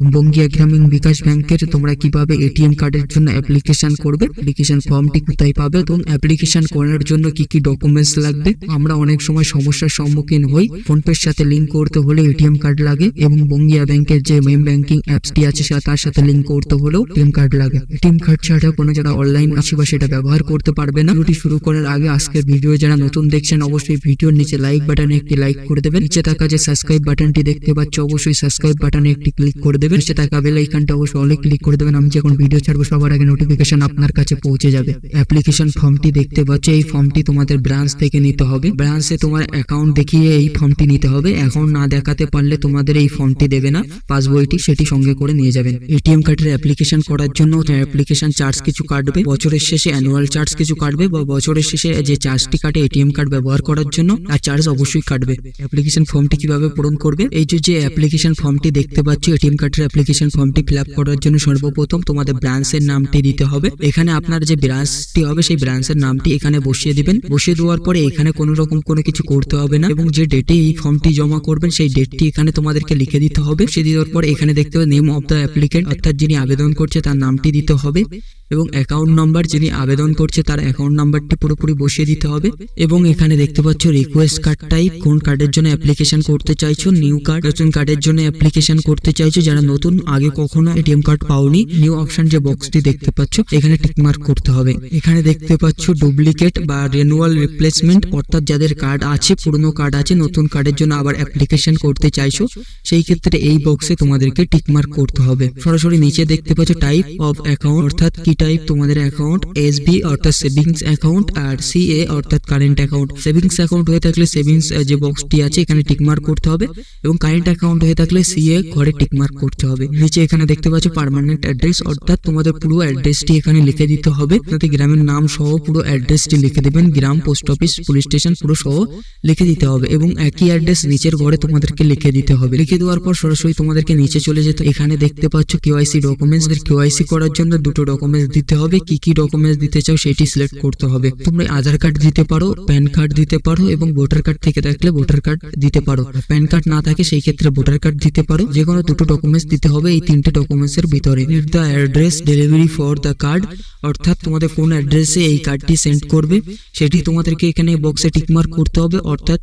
বঙ্গীয় গ্রামীণ বিকাশ ব্যাংকের তোমরা কীভাবে এটিএম কার্ডের জন্য অ্যাপ্লিকেশন করবে? অ্যাপ্লিকেশন ফর্মটি কোথায় পাবে? এবং অ্যাপ্লিকেশন করার জন্য কি কি ডকুমেন্টস লাগবে? আমরা অনেক সময় সমস্যার সম্মুখীন হই। ফোনপের সাথে লিংক করতে হলে এটিএম কার্ড লাগে এবং বঙ্গীয় ব্যাংকের যে মেন ব্যাংকিং অ্যাপসটি আছে তার সাথে লিংক করতে হলেও এটিএম কার্ড লাগে। এটিএম কার্ড ছাড়া কোনো যারা অনলাইন আছে বা সেটা ব্যবহার করতে পারবে না। ভিডিওটি শুরু করার আগে আজকের ভিডিও যারা নতুন দেখছেন, অবশ্যই ভিডিওর নিচে লাইক বাটনে একটি লাইক করে দেবেন। নিচে থাকা যে সাবস্ক্রাইব বাটনটি দেখতে পাচ্ছ, অবশ্যই সাবস্ক্রাইব বাটনে একটি ক্লিক করে দেবেন। নিচে থাকা বেল আইকনটা অবশ্যই অলে ক্লিক করে দেবেন। আমি যখন ভিডিও ছাড়বো, সবার আগে নোটিফিকেশন আপনার কাছে পৌঁছে যাবে। অ্যাপ্লিকেশন ফর্মটি দেখতে পাচ্ছ, এই ফর্মটি তোমাদের ব্রাঞ্চ থেকে নিতে হবে। ব্রাঞ্চে তোমার অ্যাকাউন্ট দেখিয়ে এই ফর্মটি নিতে হবে। অ্যাকাউন্ট না দেখাতে পারলে তোমাদের এই ফর্মটি দেবে না পাসবইটি সেটি সঙ্গে করে নিয়ে যাবেন। এটিএম কার্ডের অ্যাপ্লিকেশন করার জন্য অ্যাপ্লিকেশন চার্জ কিছু কাটবে, বছরের শেষে অ্যানুয়াল চার্জ কিছু কাটবে বা বছরের শেষে যে চার্জটি কাটে এটিএম কার্ড ব্যবহার করার জন্য, তার চার্জ অবশ্যই কাটবে। অ্যাপ্লিকেশন ফর্মটি কীভাবে পূরণ করবে? এই যে যে অ্যাপ্লিকেশন ফর্মটি দেখতে পাচ্ছ এটিএম কার্ডের অ্যাপ্লিকেশন ফর্মটি ফিল করার জন্য সর্বপ্রথম তোমাদের ব্রাঞ্চের নামটি দিতে হবে। এখানে আপনার যে ব্রাঞ্চটি হবে, সেই ব্রাঞ্চের নামটি এখানে বসিয়ে দিবেন। বসিয়ে দেওয়ার পরে এখানে কোনো রকম কোনো কিছু করতে হবে না এবং যে ডেটে এই ফর্মটি জমা করবেন, সেই ডেটটি এখানে তোমাদেরকে লিখে দিতে হবে। সে দেওয়ার পর এখানে দেখতে হবে নেম অফ দ্য অ্যাপ্লিকেন্ট অর্থাৎ যিনি আবেদন করছে তার নামটি দিতে হবে। এবং অ্যাকাউন্ট নাম্বার যিনি আবেদন করছে তার অ্যাকাউন্ট নাম্বারটি পুরোপুরি বসিয়ে দিতে হবে এবং এখানে দেখতে পাচ্ছ রিকোয়েস্ট কার্ড টাইপ কোন কার্ডের জন্য অ্যাপ্লিকেশন করতে চাইছো নিউ কার্ড নতুন কার্ডের জন্য অ্যাপ্লিকেশন করতে চাইছো, যারা নতুন, আগে কখনো এটিএম কার্ড পাওনি নিউ অপশন যে বক্সটি দেখতে পাচ্ছ, এখানে টিকমার্ক করতে হবে। এখানে দেখতে পাচ্ছ ডুপ্লিকেট বা রেনুয়াল রিপ্লেসমেন্ট অর্থাৎ যাদের কার্ড আছে, পুরনো কার্ড আছে, নতুন কার্ডের জন্য আবার অ্যাপ্লিকেশন করতে চাইছো, সেই ক্ষেত্রে এই বক্সে তোমাদেরকে টিকমার্ক করতে হবে। সরাসরি নিচে দেখতে পাচ্ছ টাইপ অফ অ্যাকাউন্ট অর্থাৎ কি টাইপ তোমাদের অ্যাকাউন্ট এসবি অর্থাৎ সেভিংস অ্যাকাউন্ট আর সিএ অর্থাৎ কারেন্ট অ্যাকাউন্ট সেভিংস অ্যাকাউন্ট হয়ে থাকলে সেভিংস যে বক্সটি আছে, এখানে টিকমার্ক করতে হবে এবং কারেন্ট অ্যাকাউন্ট হয়ে থাকলে সিএ ঘরে টিকমার্ক করতে হবে। নিচে এখানে দেখতে পাচ্ছ পার্মানেন্ট অ্যাড্রেস অর্থাৎ তোমাদের পুরো অ্যাড্রেসটি এখানে লিখে দিতে হবে। আপনাদের গ্রামের নাম সহ পুরো অ্যাড্রেসটি লিখে দেবেন, গ্রাম পোস্ট অফিস পুলিশ স্টেশন পুরো সহ লিখে দিতে হবে এবং একই অ্যাড্রেস নিচের ঘরে তোমাদেরকে লিখে দিতে হবে। লিখে দেওয়ার পর সরাসরি তোমাদেরকে নিচে চলে যেতে এখানে দেখতে পাচ্ছ কেওয়াইসি ডকুমেন্টস কেওয়াইসি করার জন্য দুটো ডকুমেন্টস দিতে হবে, কি কি ডকুমেন্টস দিতে চাও সেটি সিলেক্ট করতে হবে। তোমরা আধার কার্ড দিতে পারো প্যান কার্ড দিতে পারো এবং ভোটার কার্ড থেকে থাকলে ভোটার কার্ড দিতে পারো। প্যান কার্ড না থাকে সেই ক্ষেত্রে ভোটার কার্ড দিতে পারো। যে কোনো দুটো ডকুমেন্টস দিতে হবে এই তিনটে ডকুমেন্টস এর ভিতরে। The address delivery for the card অর্থাৎ তোমাদের কোন অ্যাড্রেসে এই কার্ডটি সেন্ড করবে, সেটি তোমাদেরকে এখানে বক্সে টিকমার্ক করতে হবে, অর্থাৎ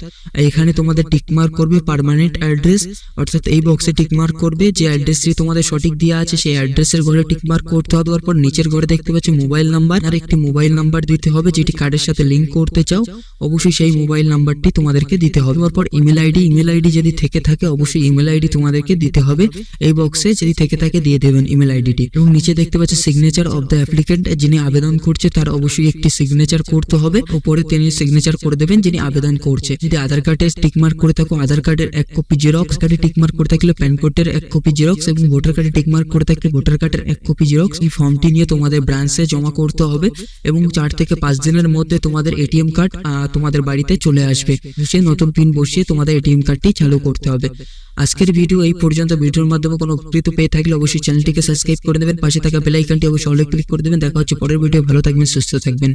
এখানে তোমাদের টিকমার্ক করবে পার্মানেন্ট অ্যাড্রেস অর্থাৎ এই বক্সে টিকমার্ক করবে, যে অ্যাড্রেসটি তোমাদের সঠিক দেওয়া আছে সেই অ্যাড্রেসের ঘরে টিকমার্ক করতে হবে, তারপর নিচের ঘরে দেখতে পাচ্ছি মোবাইল নাম্বার আর একটি মোবাইল নাম্বার দিতে হবে যেটি কার্ডের সাথে লিঙ্ক করতে চাও। অবশ্যই সেই মোবাইল নাম্বারটি তোমাদেরকে দিতে হবে। তারপর ইমেল আইডি ইমেল আইডি যদি থেকে থাকে, অবশ্যই ইমেল আইডি তোমাদেরকে দিতে হবে। এই বক্সে যদি থেকে থাকে, দিয়ে দেবেন ইমেল আইডিটি। এবং নিচে দেখতে পাচ্ছি সিগনেচার অফ দ্য অ্যাপ্লিকেন্ট যিনি আবেদন করছে, তার অবশ্যই একটি সিগনেচার করতে হবে। উপরে তিনি সিগনেচার করে দেবেন যিনি আবেদন করছে। যদি আধার কার্ডে টিকমার্ক করে থাকো, আধার কার্ডের এক কপি জেরক্স কার্ডে টিকমার্ক করে থাকলে প্যান কার্ডের এক কপি জেরক্স এবং ভোটার কার্ডে টিকমার্ক করে থাকলে ভোটার কার্ডের এক কপি জেরক্স এই ফর্মটি নিয়ে তোমাদের ব্রাঞ্চে জমা করতে হবে এবং চার থেকে পাঁচ দিনের মধ্যে তোমাদের এটিএম কার্ড তোমাদের বাড়িতে চলে আসবে। সে নতুন পিন বসিয়ে তোমাদের এটিএম কার্ডটি চালু করতে হবে। আজকের ভিডিও এই পর্যন্ত। ভিডিওর মাধ্যমে কোনো উপকৃত পেয়ে থাকলে অবশ্যই চ্যানেলটিকে সাবস্ক্রাইব করে দেবেন পাশে থাকা বেলাইকানটি অবশ্যই অলে ক্লিক করে দেবেন। দেখা হচ্ছে পরের ভিডিও। ভালো থাকবেন, সুস্থ থাকবেন।